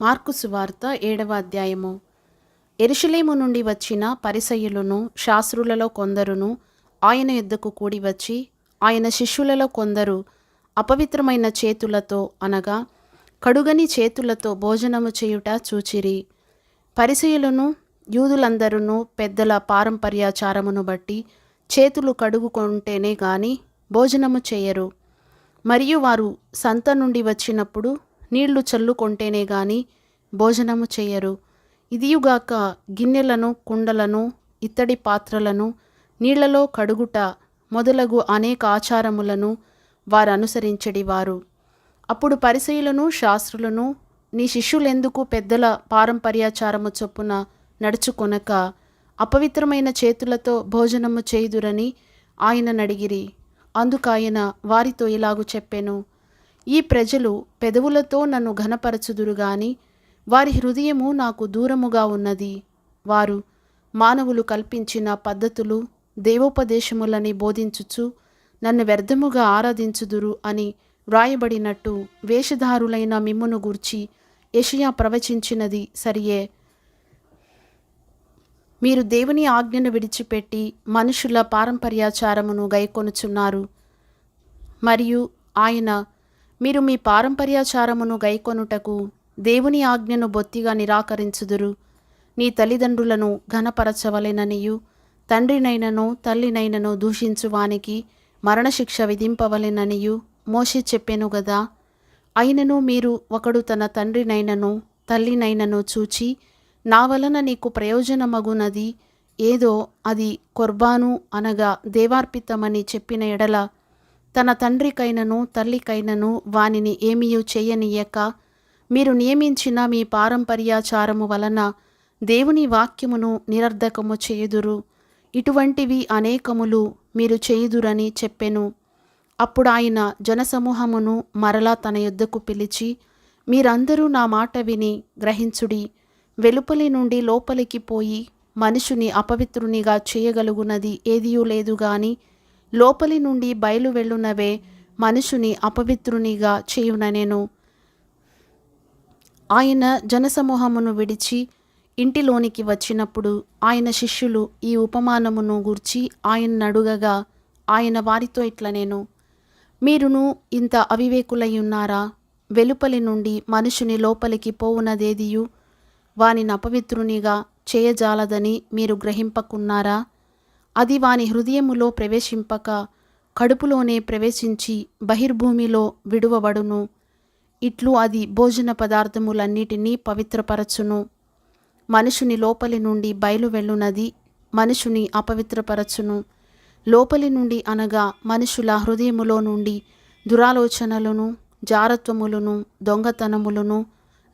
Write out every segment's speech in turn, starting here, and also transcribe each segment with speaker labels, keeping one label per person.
Speaker 1: Mark సువార్త ఏడవ అధ్యాయము. ఎరుషలేము నుండి వచ్చిన పరిసయులను శాస్త్రులలో కొందరును ఆయన యుద్ధకు కూడి వచ్చి ఆయన శిష్యులలో కొందరు అపవిత్రమైన చేతులతో అనగా కడుగని చేతులతో భోజనము చేయుట చూచిరి. పరిసయులను యూదులందరూ పెద్దల పారంపర్యాచారమును బట్టి చేతులు కడుగుకుంటేనే గాని భోజనము చేయరు. మరియు వారు సంత నుండి వచ్చినప్పుడు నీళ్ళు చల్లుకొంటేనే గాని భోజనము చేయరు. ఇదియుగాక గిన్నెలను కుండలను ఇత్తడి పాత్రలను నీళ్ళలో కడుగుట మొదలగు అనేక ఆచారములను వారు అనుసరించడి వారు. అప్పుడు పరిసయులను శాస్త్రులను నీ శిష్యులెందుకు పెద్దల పారంపర్యాచారము చొప్పున నడుచుకొనక అపవిత్రమైన చేతులతో భోజనము చేయుదురని ఆయన నడిగిరి. అందుకాయన వారితో ఇలాగు చెప్పెను. ఈ ప్రజలు పెదవులతో నన్ను ఘనపరచుదురు గాని వారి హృదయము నాకు దూరముగా ఉన్నది. వారు మానవులు కల్పించిన పద్ధతులు దేవోపదేశములని బోధించుచు నన్ను వ్యర్థముగా ఆరాధించుదురు అని వ్రాయబడినట్టు వేషధారులైన మిమ్మును గూర్చి యషయా ప్రవచించినది సరియే. మీరు దేవుని ఆజ్ఞను విడిచిపెట్టి మనుషుల పారంపర్యాచారమును గైకొనుచున్నారు. మరియు ఆయన మీరు మీ పారంపర్యాచారమును గైకొనుటకు దేవుని ఆజ్ఞను బొత్తిగా నిరాకరించుదురు. నీ తల్లిదండ్రులను ఘనపరచవలెననియు. తండ్రినైనను తల్లినైనను దూషించువానికి మరణశిక్ష విధింపవలెననియు. మోషి చెప్పెను గదా. అయినను మీరు ఒకడు తన తండ్రినైనను తల్లినైనను చూచి నా వలన నీకు ప్రయోజనమగునది. ఏదో అది కొర్బాను అనగా దేవార్పితమని చెప్పిన ఎడల తన తండ్రికైనను తల్లికైనను వానిని ఏమీయూ చేయనీయక మీరు నియమించిన మీ పారంపర్యాచారము వలన దేవుని వాక్యమును నిరర్ధకము చేయుదురు. ఇటువంటివి అనేకములు మీరు చేయుదురని చెప్పెను. అప్పుడు ఆయన జనసమూహమును మరలా తన యొద్దకు పిలిచి మీరందరూ నా మాట విని గ్రహించుడి. వెలుపలి నుండి లోపలికి పోయి మనుషుని అపవిత్రునిగా చేయగలుగునది ఏదియూ లేదు గాని లోపలి నుండి బయలు వెళ్ళునవే మనుషుని అపవిత్రునిగా చేయుననేను ఆయన జనసమూహమును విడిచి ఇంటిలోనికి వచ్చినప్పుడు ఆయన శిష్యులు ఈ ఉపమానమును గూర్చి ఆయన అడుగగా ఆయన వారితో ఇట్ల నేను మీరును ఇంత అవివేకులై ఉన్నారా? వెలుపలి నుండి మనుషుని లోపలికి పోవునదేదియు? వానిని అపవిత్రునిగా చేయజాలదని మీరు గ్రహింపకున్నారా? అది వాని హృదయములో ప్రవేశింపక కడుపులోనే ప్రవేశించి బహిర్భూమిలో విడువబడును. ఇట్లు అది భోజన పదార్థములన్నిటినీ పవిత్రపరచును. మనుషుని లోపలి నుండి బయలు వెళ్ళునది మనుషుని అపవిత్రపరచును. లోపలి నుండి అనగా మనుషుల హృదయములో నుండి దురాలోచనలను జారత్వములను దొంగతనములను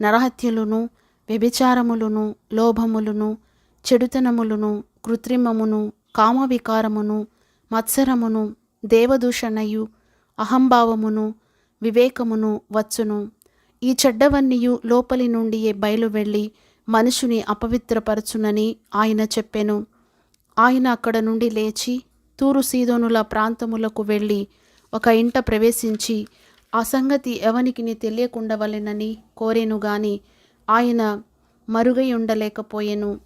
Speaker 1: నరహత్యలను వ్యభిచారములను లోభములను చెడుతనములను కృత్రిమమును కామవికారమును మత్సరమును దేవదూషణయు అహంభావమును వివేకమును వచ్చును. ఈ చెడ్డవన్నీయు లోపలి నుండియే బయలు వెళ్ళి మనుషుని అపవిత్రపరచునని ఆయన చెప్పెను. ఆయన అక్కడ నుండి లేచి తూరు సీదోనుల ప్రాంతములకు వెళ్ళి ఒక ఇంట ప్రవేశించి ఆ సంగతి ఎవనికి తెలియకుండవలెనని కోరేను గాని ఆయన మరుగై ఉండలేకపోయెను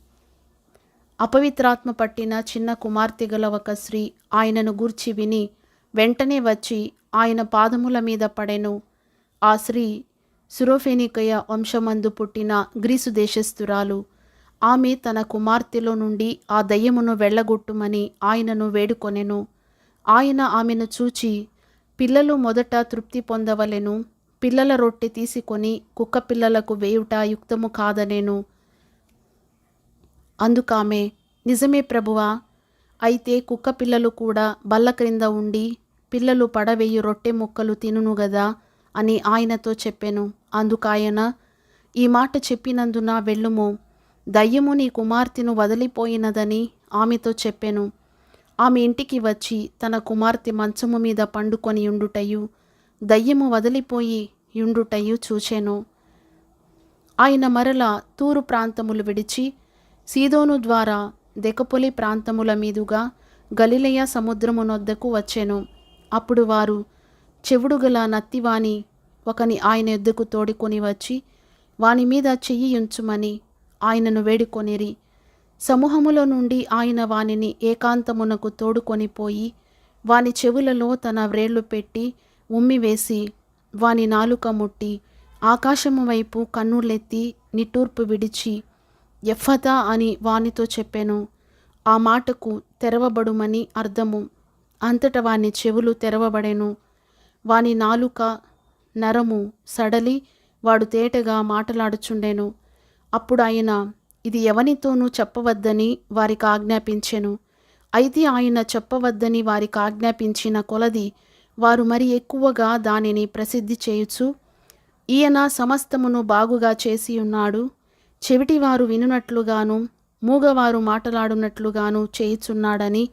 Speaker 1: అపవిత్రాత్మ పట్టిన చిన్న కుమార్తె గల ఒక స్త్రీ ఆయనను గూర్చి విని వెంటనే వచ్చి ఆయన పాదముల మీద పడెను. ఆ స్త్రీ సురోఫెనికయ వంశమందు పుట్టిన గ్రీసు దేశస్థురాలు. ఆమె తన కుమార్తెలో నుండి ఆ దయ్యమును వెళ్ళగొట్టుమని ఆయనను వేడుకొనెను. ఆయన ఆమెను చూచి పిల్లలు మొదట తృప్తి పొందవలెను. పిల్లల రొట్టె తీసుకొని కుక్క పిల్లలకు వేయుట యుక్తము కాదనేను. అందుకామె నిజమే ప్రభువా అయితే కుక్క పిల్లలు కూడా బల్ల క్రింద ఉండి పిల్లలు పడవేయు రొట్టె ముక్కలు తినును గదా అని ఆయనతో చెప్పాను. అందుకాయన ఈ మాట చెప్పినందున వెళ్ళుము. దయ్యము నీ కుమార్తెను వదిలిపోయినదని ఆమెతో చెప్పాను. ఆమె ఇంటికి వచ్చి తన కుమార్తె మంచము మీద పండుకొని ఉండుటయు దయ్యము వదిలిపోయి యుండుటయు చూచెను. ఆయన మరల తూరు ప్రాంతములు విడిచి సీదోను ద్వారా దెకపొలి ప్రాంతముల మీదుగా గలిలయ సముద్రమునొద్దకు వచ్చెను. అప్పుడు వారు చెవుడుగల నత్తివాని ఒకని ఆయన ఎద్దుకు తోడుకొని వచ్చి వాని మీద చెయ్యి ఉంచుమని ఆయనను వేడుకొనిరి. సమూహములో నుండి ఆయన వానిని ఏకాంతమునకు తోడుకొని పోయి వాని చెవులలో తన వ్రేళ్ళు పెట్టి ఉమ్మివేసి వాని నాలుక ముట్టి ఆకాశము వైపు కన్నులెత్తి నిట్టూర్పు విడిచి ఎఫదా అని వానితో చెప్పాను. ఆ మాటకు తెరవబడుమని అర్థము. అంతట వాని చెవులు తెరవబడెను. వాని నాలుక నరము సడలి వాడు తేటగా మాటలాడుచుండెను. అప్పుడు ఆయన ఇది ఎవనితోనూ చెప్పవద్దని వారికి ఆజ్ఞాపించెను. అయితే ఆయన చెప్పవద్దని వారికి ఆజ్ఞాపించిన కొలది వారు మరి ఎక్కువగా దానిని ప్రసిద్ధి చేయుచు ఈయన సమస్తమును బాగుగా చేసి ఉన్నాడు చెవిటివారు వినునట్లుగాను మూగవారు మాటలాడునట్లుగాను చేయుచున్నాడని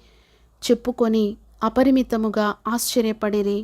Speaker 1: చెప్పుకొని అపరిమితముగా ఆశ్చర్యపడిరి.